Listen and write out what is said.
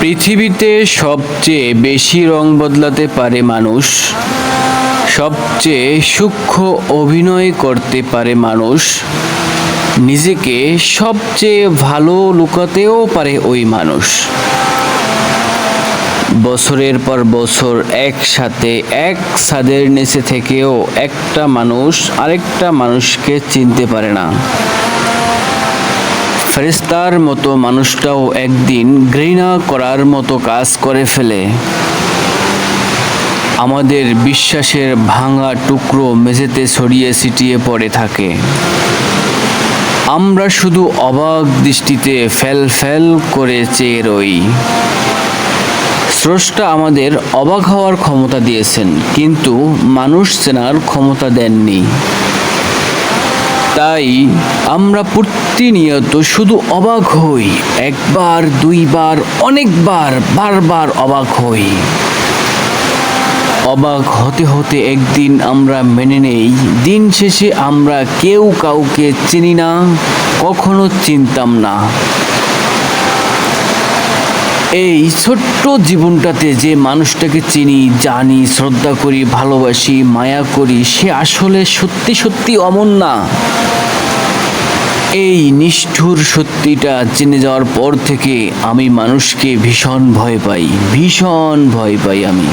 পৃথিবীতে সবচেয়ে বেশি রং বদলাতে পারে মানুষ, সবচেয়ে সূক্ষ্ম অভিনয় করতে পারে মানুষ, নিজেকে সবচেয়ে ভালো লুকাতেও পারে ওই মানুষ। বছরের পর বছর একসাথে এক ছাদের নিচে থেকেও একটা মানুষ আরেকটা মানুষকে চিনতে পারে না। ফেরেস্তার মতো মানুষটাও একদিন ঘৃণা করার মতো কাজ করে ফেলে। আমাদের বিশ্বাসের ভাঙা টুকরো মেঝেতে ছড়িয়ে ছিটিয়ে পড়ে থাকে। আমরা শুধু অবাক দৃষ্টিতে ফেল ফেল করে চেয়ে রই। স্রষ্টা আমাদের অবাক হওয়ার ক্ষমতা দিয়েছেন, কিন্তু মানুষ চেনার ক্ষমতা দেননি। তাই আমরা প্রতিনিয়ত শুধু অবাক হই, একবার, দুইবার, অনেকবার, বারবার অবাক হই। অবাক হতে হতে একদিন আমরা মেনে নেই, দিন শেষে আমরা কেউ কাউকে চিনি না, কখনো চিনতাম না। এই ছোট্ট জীবনটাতে যে মানুষটাকে চিনি, জানি, শ্রদ্ধা করি, ভালোবাসি, মায়া করি, সে আসলে সত্যি সত্যি অমন না। এই নিষ্ঠুর সত্যিটা জেনে যাওয়ার পর থেকে আমি মানুষকে ভীষণ ভয় পাই, ভীষণ ভয় পাই আমি।